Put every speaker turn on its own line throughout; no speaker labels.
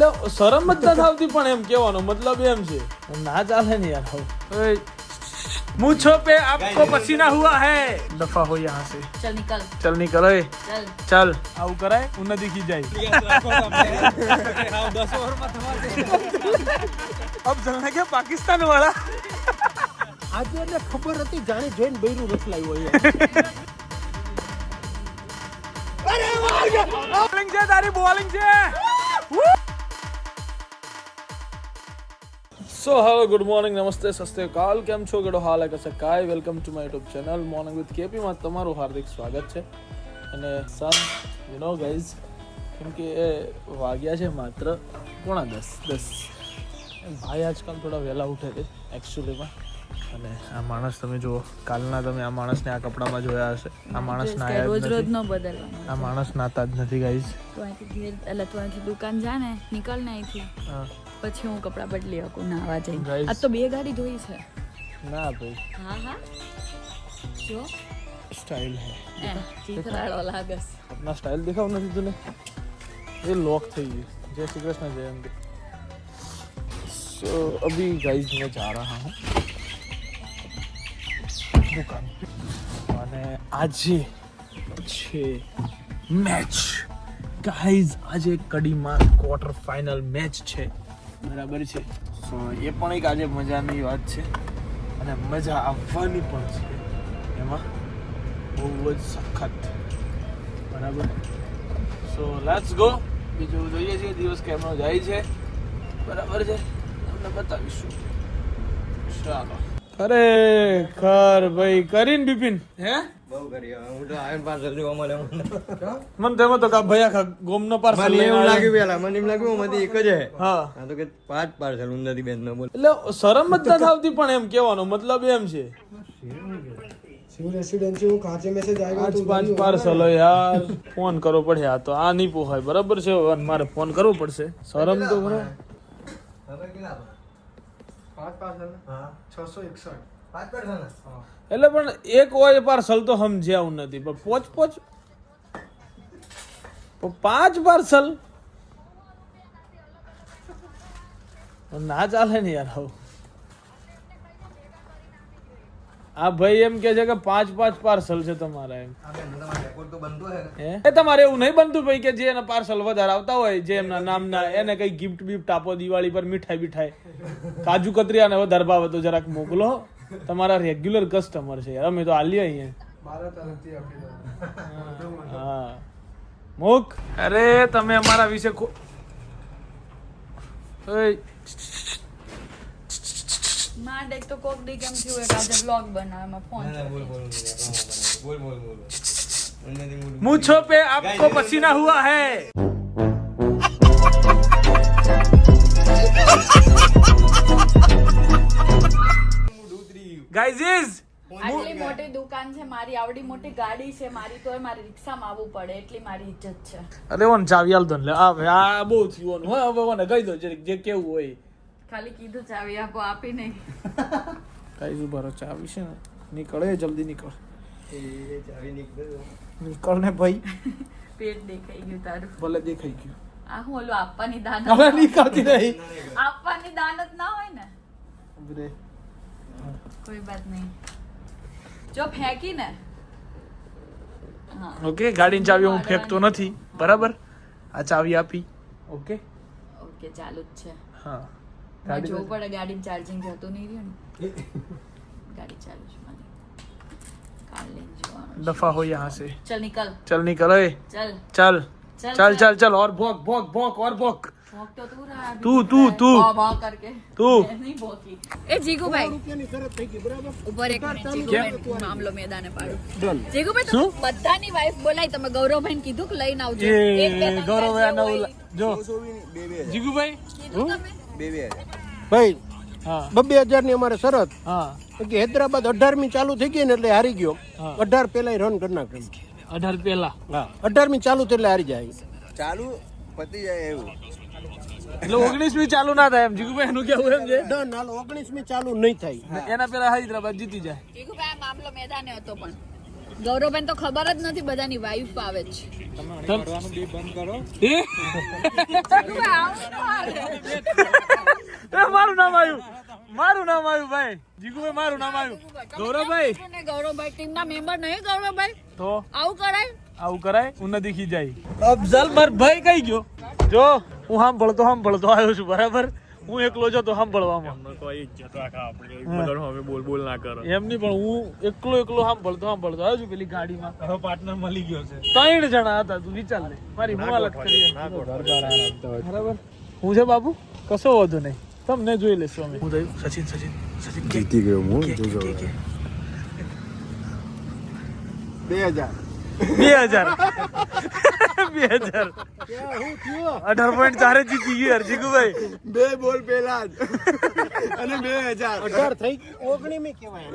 એટલે શરમ જ નથી આવતી પણ એમ કહેવાનો મતલબ એમ છે ના ચાલે ને યાર હવે ઓય, મૂછો पे आपको पसीना हुआ है दफा हो यहाँ से
चल निकल
चल निकल ओए
चल
ચાલ આવું કરાય ઉન્નતિ કી જાય अब चलने के पाकिस्तान वाला
આજે એટલે ખબર હતી જાણે જોઈને બૈરું રસલાયું અહીંયા
બોલિંગ છે તારી બોલિંગ છે સો હેલો ગુડ મોર્નિંગ નમસ્તે સસ્તે કાલ કેમ છો ગડો હાલ કસે કાય welcome to my YouTube channel morning with K P તમારું હાર્દિક સ્વાગત છે અને સન યુ નો ગાઈઝ કેમ કે એ વાગ્યા છે માત્ર પોણા દસ દસ ભાઈ આજકાલ થોડા વહેલા ઉઠે છે એકચ્યુઅલીમાં અને આ માણસ તમે જુઓ કાલના તમે આ માણસને આ કપડામાં જોયા હશે. આ માણસ નાયા
રોજ રોજ નો બદલવાનો
આ માણસ નાતા જ નથી ગાઈઝ
તો એટલે તો અહીંથી દુકાન જા ને નીકળ ને અહીંથી. પછી હું કપડા બદલી શકું નાવા જઈને. આ તો બે ગાડી ધોઈ છે.
ના ભાઈ.
હા હા. જો.
સ્ટાઇલ
હે. ચીતરાળો લાગસ
આપના સ્ટાઇલ દેખાવ નથી તને? એ લોક થઈ ગયું. જય શ્રી કૃષ્ણ જય અંબે. સો અભી ગાઈઝ મેં જા રહા હું. દુકાન અને આજે છે મેચ ગાઈઝ આજે કડીમાં ક્વાર્ટર ફાઇનલ મેચ છે. બરાબર છે? સો એ પણ એક આજે મજાની વાત છે. અને મજા આવવાની પણ છે. એમાં બહુ જ સખત. બરાબર? સો લેટ્સ ગો બીજું જોઈએ છીએ દિવસ કેમનો જાય છે. બરાબર છે? તમને બતાવીશું. ચાલો. ખરેખર ભાઈ કરીને બિપિન. હે?
પાર્સલ
મને તેમાં તો કા ભયા ખા ગોમનો પાર્સલ
મને એવું લાગ્યું પેલા. મને એમ લાગ્યું એમાંથી એક જ
હા.
તો કે પાંચ પાર્સલ ઉન્નતિ બેન નો બોલ.
એટલે શરમ જ નથી આવતી પણ એમ કહેવાનો મતલબ એમ છે.
શિવ રેસિડેન્સી હું કાંચે મેસેજ આવ્યો
પાંચ પાંચ પાર્સલ યાર. ફોન કરવો પડે આ તો આ નહીં પોહાય. બરાબર છે? અને મારે ફોન કરવો પડશે. શરમ તો કરો
પાંચ પાર્સલ હા છસો એકસઠ
પાંચ પાર્સલ
એટલે પણ એક હોય પાર્સલ તો સમજ્યા નથી. પણ પોચ પોચ. પાંચ પાર્સલ? ના ચાલે ને યાર હવે આ ભાઈ એમ કે છે કે પાંચ પાંચ પાર્સલ છે તમારા એમ.
આ બેન તમારે રેકોર્ડ તો બનતો હે
એ તમારે એવું નહીં બનતું ભાઈ કે જે એના પાર્સલ વધારે આવતા હોય જે એમના નામના એને કઈ ગિફ્ટ બિફ્ટ આપો દિવાળી પર મીઠાઈ બીઠાઈ. કાજુ કતરી અને વધારે ભાવે તો જરાક મોકલો. તમારા રેગ્યુલર કસ્ટમર છે યાર. અમે તો આલીએ અહીંયા. હા. મુક. અરે તમે અમારા વિશે ખો ઓય,
માંડ એક તો કોક દી કેમ થયું એક આજે બ્લોગ બનાવવામાં ફોન
ના, ના, બોલ બોલ બોલ બોલ બોલ બોલ ઉન્નતિ બોલ
मूछों पे आपको पसीना हुआ है ગાઈઝ ઇઝ
આટલી મોટી દુકાન છે મારી આવડી મોટી ગાડી છે મારી તોય મારી રિક્ષામાં આવવું પડે એટલી મારી ઇજ્જત છે
અરે ઓન ચાવી આલ દો ને લે આ ભાઈ, આ બહુ થયું ઓન હવે ઓને કહી દો જરીક જે કેવું હોય
ખાલી કીધું ચાવી આપો આપી નહીં.
કઈ શું ભરો ચાવી છે ને. નીકળે જલ્દી નીકળ.
એ ચાવી નીકળ્યો.
નીકળ ને ભાઈ.
પેટ દેખાઈ ગયું તારું.
ભલે દેખાઈ ગયું.
આ હું ઓલું આપવાની દાન
હવે નીકળતી નહીં
આપવાની દાન જ ના હોય ને?
ઊભી
કોઈ વાત નહીં. જો ફેંકી ને. હા.
ઓકે ગાડીની ચાવી હું ફેંકતો નથી. બરાબર? આ ચાવી આપી. ઓકે?
ઓકે ચાલુ જ છે.
હા.
જોવું પડે ગાડીમાં ચાર્જિંગ જતું નહીં રહ્યું ને ગાડી ચાલુ છે મારી કાલ લઈને જવાનું છે.
दफा हो यहाँ से
चल निकल
चल निकल ओए
चल
चल
चल,
चल
चल।
चल चल और भोग भोग भोग और भोग
भौंक तो तू रहा है, अभी
तू,
तू
तू,
रहा है,
तू।
भौं, भौं करके
તું
मैं नहीं भौंकी ए जीगूभाई
રૂપિયાની શરત થઈ ગઈ બરાબર
ઉપર એક મિનિટ જીગુભાઈ મામલો મેદાને પાડું જીગુભાઈ તમે બધાની વાઈફ બોલાય તમે ગૌરવભાઈ ને કીધું કે લઈને આવજો
એ
એક બે ત્રણ
ગૌરવ
ચાર
એના
જે હોય.
ઓલા- જો
બે બે
જીગુભાઈ
કીધું તમે
બે બે
ભાઈ બબ્બે હજારની અમારે શરત.
હા.
કે હૈદરાબાદ અઢારમી ચાલુ થઈ ગઈ ને એટલે હારી ગયો. અઢાર પેલા રન કરી. નાખ્યો
અઢાર પેલા
હા. અઢારમી ચાલુ થઈ એટલે હારી જાય.
ચાલુ પતી જાય એવું.
એટલે ઓગણીસમી ચાલુ ના થાય એમ. જીગુભાઈ એનું કેવું એમ છે?
ડન હાલ ઓગણીસમી ચાલુ નહીં થાય.
એના પેલા હૈદરાબાદ જીતી જાય.
જીગુભાઈ આ મામલો મેદાને હતો પણ. ગૌરવબેન તો ખબર જ નથી બધાની વાઈફ આવે છે.
એ એ મારું નામ આવ્યું. મારું નામ આવ્યું ભાઈ. જીગુભાઈ મારું નામ આવ્યું. ગૌરવભાઈ.
ગૌરવભાઈ ટીમ ના મેમ્બર નહીં ગૌરવભાઈ?
તો?
આવું કરાય?
આવું કરાય? હું નથી ખીજાઈ. અફઝલ માર ભાઈ કઈ ગયો? જો હું સાંભળતો સાંભળતો આવ્યો છું બરાબર? હું એકલો જતો સાંભળવામાં.
બોલ બોલ ના કરો.
એમ નહીં પણ હું એકલો એકલો સાંભળતો સાંભળતો આવ્યો છું પેલી ગાડીમાં.
હવે પાર્ટનર મળી ગયો છે.
ત્રણ જણા હતા તું વિચાર લે. મારી હું હાલત કરી બરાબર? હું છે બાબુ? કશો વાંધો નહીં. તમને જોઈ લેશું અમે હું થયું સચિન સચિન સચિન
જીતી ગયો હું જોજો. બે હજાર
બે હજાર બે હજાર અઢાર પોઈન્ટ ચારે જીતી ગયું યાર જીગુભાઈ
બે બોલ પેલા જ અને બે હજાર
અઢાર થઈ ઓગણીમી કહેવાય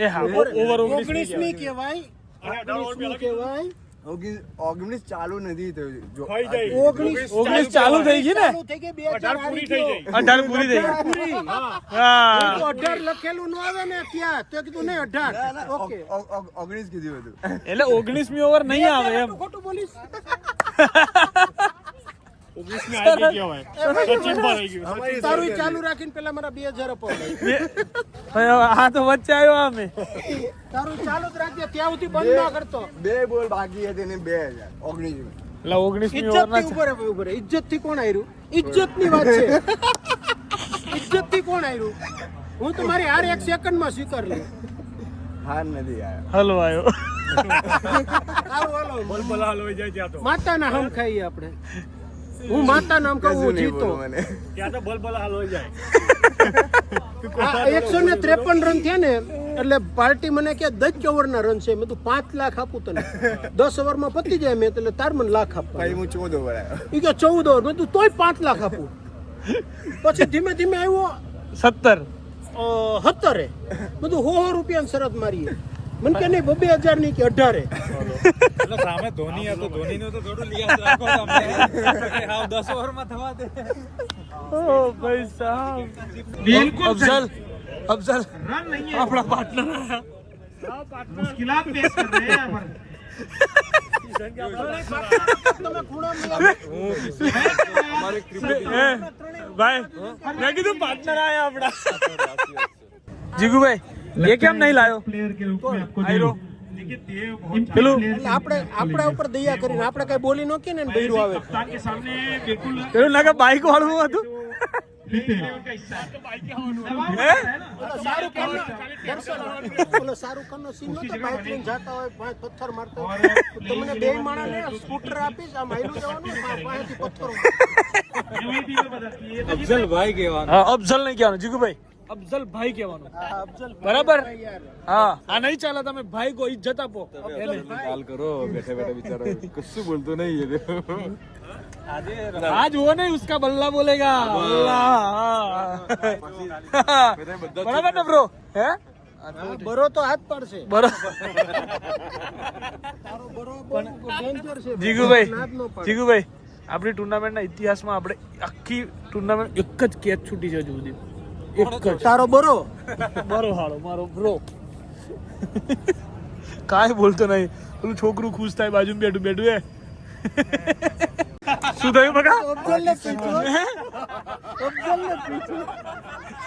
એ હા ઓવર
ઓગણીસમી કહેવાય ઓગણીસમી કહેવાય
ઓગણીસ ઓગણીસ ચાલુ નથી થયું જો
ઓગણીસ
ઓગણીસ ચાલુ થઈ ગઈ ને
ચાલુ થઈ ગઈ બે હજાર આવી ગયો.
અઢાર પૂરી થઈ ગઈ
પૂરી.
હા
તો અઢાર લખેલું ન આવે ને ત્યાં તો કીધું નહીં અઢાર ઓકે
ઓગ- ઓગ- ઓગણીસ કીધું હતું
એટલે ઓગણીસમી ઓવર નહીં આવે એમ
ખોટું ખોટું બોલીશ તારું ચાલુ રાખીને પેલા મારા બે હજાર
આ તો વચ્ચે આવ્યો અમે.
તારું ચાલુ જ રાખજે ત્યાં સુધી બંધ ના કરતો.
બે બોલ બાકી હતી ને બે હજાર ઓગણીસ
એટલે ઓગણીસમી
ઇજ્જત ઉપર રહે ઇજ્જતથી કોણ આવ્યું ઇજ્જતની વાત છે. ઇજ્જતથી કોણ આવ્યું હું તમારી હાર એક સેકન્ડમાં સ્વીકાર લઉં.
હાર નથી આવ્યો.
હલો. આવ્યો
આવો હાલો માતાના હમ ખાઈએ આપણે. હું માતા નામ કહું હું જીતો.
ત્યાં તો બોલ બોલ હાલ હોય મને
એકસો ને ત્રેપન રન થયા ને એટલે પાર્ટી મને કે દસ ઓવરના રન છે. મેં તું પાંચ લાખ આપું તને. દસ ઓવરમાં પતી જાય મેં એટલે તાર મને લાખ આપવા
પછી હું ચૌદ ઓવર આવ્યો.
એ કે ચૌદ ઓવર. મેં તું તોય પાંચ લાખ આપું. પછી ધીમે ધીમે આવ્યો
સત્તર.
સત્તરે. બધું હો હો રૂપિયા શરત મારીએ. મને કે નહીં બબે હજારની કે અઢારે.
સામે ધોની હતો ધોની નું તો થોડું લિયાઝ રાખો તમે હાવ દસ ઓવરમાં થવા દે.
ઓ ભાઈ સાહેબ. અફઝલ અફઝલ આપણા પાર્ટનર
તમે ખૂણામાં
ભાઈ મેં કીધું પાર્ટનર આયા આપણા. જીગુભાઈ એ કેમ નહીં લાયો આયરો પેલું
આપણે આપણા ઉપર દયા કરીને આપણે કઈ બોલી નો કે ને બૈરું આવે?
પેલું ના કે બાઈક વાળું હતું
ઓલો શાહરુખ ખાન નો હોય પાંચ પથ્થર મારતા તમને બે માણસને સ્કૂટર આપીશ આ હાઈલું જવાનું પથ્થર
અફઝલ ભાઈ કહેવાનું.
અફઝલ નહીં કહેવાનું. જીગુભાઈ અફઝલ ભાઈ કહેવાનું. બરાબર? હા. આ નહીં ચાલે તમે ભાઈ કો ઇજ્જત આપો.
કાલ કરો બેઠે બેઠે બિચારો. કશું બોલતો નહીં
આજ વો નહીં ઉસકા બલ્લા બોલેગા. બલ્લા બરાબર ને બ્રો હે?
બરો તો હાથ પડશે. બરો
જીગુભાઈ જીગુભાઈ આપણી ટુર્નામેન્ટના ઇતિહાસમાં આપણે આખી ટુર્નામેન્ટ એક જ કેચ છૂટી છે જુદી સુધી એક જ.
તારો બરો.
મારો હાળો મારો બ્રો કાંઈ બોલતો નહીં. પેલું છોકરું ખુશ થાય બાજુ બેઠું બેઠું એ શું થયું બકા
અફઝલ ને પૂછ્યું અફઝલ ને પૂછ્યું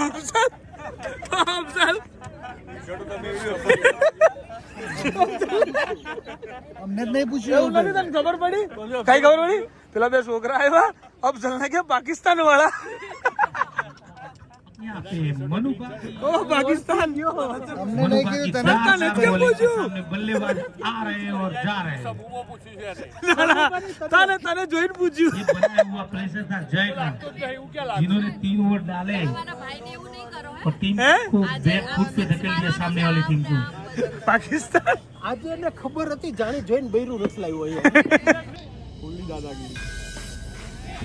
અફઝલ? અફઝલ?
અમને નહીં પૂછ્યું
એવું નથી તને ખબર પડી? કઈ ખબર પડી? પેલા બે છોકરા આવ્યા અફઝલ ને કે પાકિસ્તાન વાળા ઓ પાકિસ્તાન
અમને નહીં કીધું તને
તને કેમ પૂછ્યું
बल्लेबाज आ रहे हैं और जा रहे हैं
ના, ના, તને તને જોઈને પૂછ્યું
ये बनाया हुआ प्रेशर था जय का जिन्होंने तीन ओवर डाले और टीम
हैं?
को बैक फुट पे धकेल दिया सामने वाली टीम को
પાકિસ્તાન
આજે એને ખબર હતી જાણી જોઈને બૈરું રસલાયું અહીંયા
और एक किक हो गया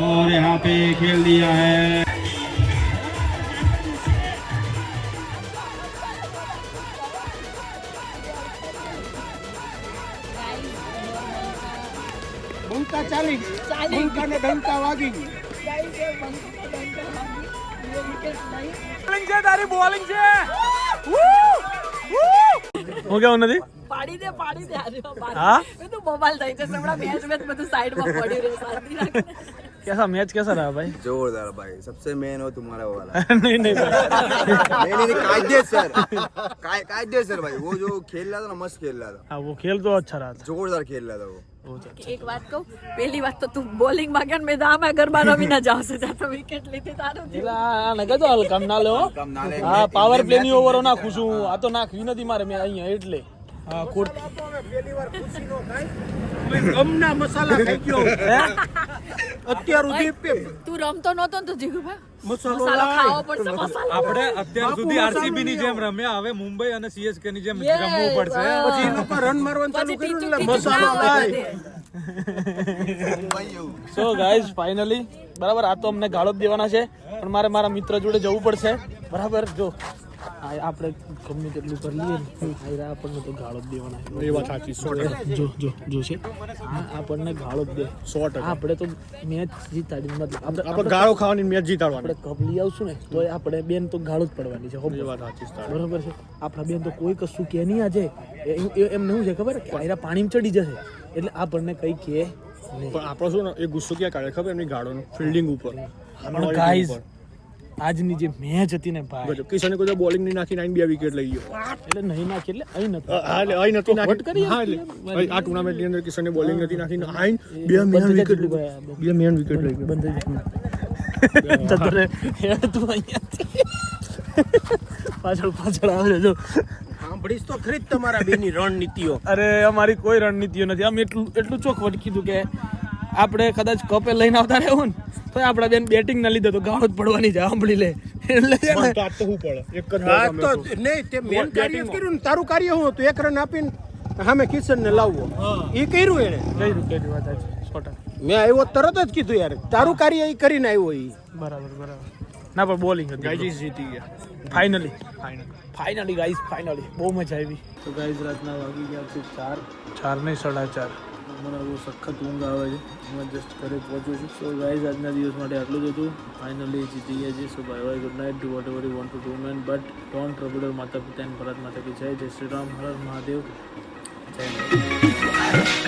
और यहाँ पे खेल दिया है।
ભૂમકા ચાલી ભૂમકા ને ડંકા વાગી.
બોલિંગ છે તારી બોલિંગ છે. હું કેવું નથી
પાડી દે પાડી દે આજે પાડી
હા?
દે. એ તો મોબાઈલ થઈ જશે હમણાં મેચ મેચ બધું સાઈડમાં પડ્યું રહે શાંતિ રાખીને.
कैसा मैच कैसा रहा भाई
जोरदार भाई सबसे मेन हो तुम्हारा वाला
नहीं नहीं भाई
नहीं नहीं नहीं कायदेसर काय कायदेसर भाई वो जो खेल रहा था ना मस्त खेल रहा था
हाँ वो खेल तो अच्छा रहा था
जोरदार खेल रहा था वो
वो तो
એક વાત કહું પહેલી વાત તો તું બોલિંગમાં ગયો મેં આમાં ગરબા રમી ના જાવ છે તો વિકેટ લીધી તારું
એલા ને કહેતો હાલ કમ ના લેવો હા. પાવર પ્લે ની ઓવરો નાખું છું આ તો નાખવી નથી મારે મેં અહીંયા એટલે. હા કોટ
ગમના મસાલા ખાઈ ગયો. અત્યાર સુધી
તું રમતો નહોતો ને તો જીગુભા?
મસાલો
મસાલો ખાવો પડશે મસાલો.
આપણે અત્યાર સુધી આરસીબી ની જેમ રમ્યા હવે મુંબઈ અને સીએસકે ની જેમ રમવું પડશે.
પછી એ લોકો રન મારવાનું ચાલુ કર્યું એટલે મસાલો લાય.
સો ગાઈઝ ફાઇનલી બરાબર આ તો અમને ગાળો જ દેવાના છે પણ મારે મારા મિત્ર જોડે જવું પડશે. બરાબર જો. આપણે ગમે તેટલું કરી લઈએ આયરા આપણને તો ગાળો જ દેવાના એ વાત સાચી જો જો જો છે. આપણને ગાળો જ દે. સો આપણે તો મેચ જીતાડી મતલબ આપણે આપણે ગાળો ખાવાની મેચ જીતાડવાની. આપણે કપ લઈ આવશું ને તો આપણે બેન તો ગાળો જ પડવાની છે હો વાત સાચી બરાબર છે? આપણા બેન તો કોઈ કશું કે નહીં આજે. એ- એ- એમને શું છે ખબર? કે આયરા પાણીમાં ચડી જશે. એટલે આપણને કઈ કે નહીં.
પણ આપણો શું ને એ ગુસ્સો ક્યાં કાઢે ખબર? એમની ગાળોનો ફિલ્ડિંગ ઉપર.
ગાઈઝ આજની જે મેચ હતી ને ભાઈ.
કિશને કોઈ બોલિંગની નાખી નાઈન બે વિકેટ લઈ ગયો.
એટલે નહીં નાખી એટલે અહીં નથી
હા એટલે અહીં નથી
તો કરી
હા એટલે આ ટુર્નામેન્ટની અંદર કિશને બોલિંગ નથી નાખી નાઈન બે મેન વિકેટ. બે મેન વિકેટ લઈ ગયો.
બંધ થઈ ગયો તતરે. હેડ તું અહીંયાથી. પાછળ પાછળ આવે છે જો.
સાંભળીશ તો ખરી જ તમારા બેની રણનીતિઓ.
અરે અમારી કોઈ રણનીતિઓ નથી. આમ એટલું એટલું ચોખવટ કીધું કે આપણે કદાચ કપે લઈને આવતા રહેવું ને તો આપણા બેન બેટિંગ ના લીધે તો ગાળો જ પડવાની છે સાંભળી લે. એટલે
તો પડે એક જ
તો નહીં તે મેન કાર્ય કર્યું ને તારું કાર્ય હું હતું? એક રન આપીને સામે કિશન ને લાવવો એ કર્યું એને?
કર્યું કર્યું વાત.
મેં આવ્યો તરત જ કીધું યાર તારું કાર્ય એ કરીને આવ્યો એ
બરાબર બરાબર. ના પણ બોલિંગ
ગાઈઝ જીતી ગયા.
ફાઇનલી ફાઇનલી ગાઈઝ ફાઇનલી બહુ મજા આવી. તો ગાઈઝ રાતના વાગી ગયા છે ચાર. ચાર નહીં સાડા ચાર. મને બહુ સખત ઊંઘ આવે છે. હું જસ્ટ ઘરે પહોંચું છું. સો ગાઈઝ આજના દિવસ માટે આટલું જ હતું. ફાઇનલી જીતી ગયા છે so bye bye good night do whatever you want to do man but don't trouble માતા પિતા એન્ડ ભરત માતા કી જય. જય શ્રી રામ, હર મહાદેવ. જય